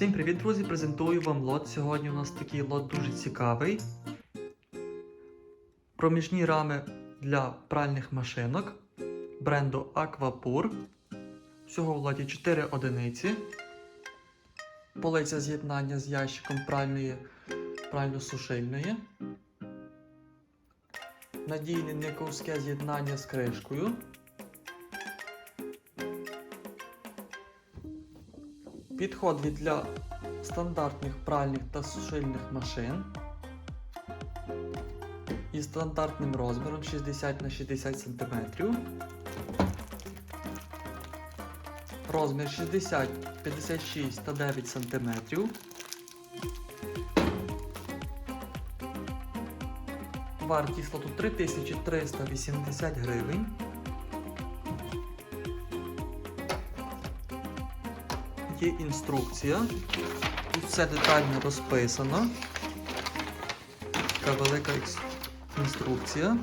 Всім привіт, друзі! Презентую вам лот. Сьогодні у нас такий лот дуже цікавий. Проміжні рами для пральних машинок бренду Aquapur. Всього в лоті 4 одиниці. Полиця з'єднання з ящиком пральної прально-сушильної. Надійне никовське з'єднання з кришкою. Підходить для стандартних пральних та сушильних машин із стандартним розміром 60 на 60 см. Розмір 60, 56 та 9 см. Вартість лоту 3380 гривень. Є інструкція. Тут все детально розписано. Така велика інструкція.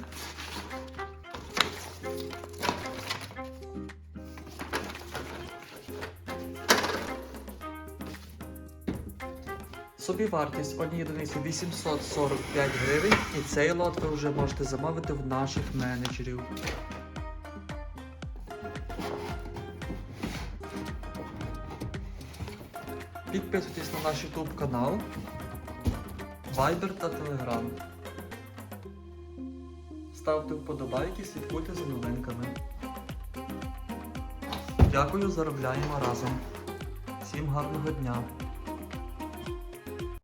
Собівартість однієї одиниці 845 гривень, і цей лот ви вже можете замовити в наших менеджерів. Підписуйтесь на наш YouTube канал, Viber та Telegram. Ставте вподобайки, слідкуйте за новинками. Дякую, заробляємо разом. Всім гарного дня!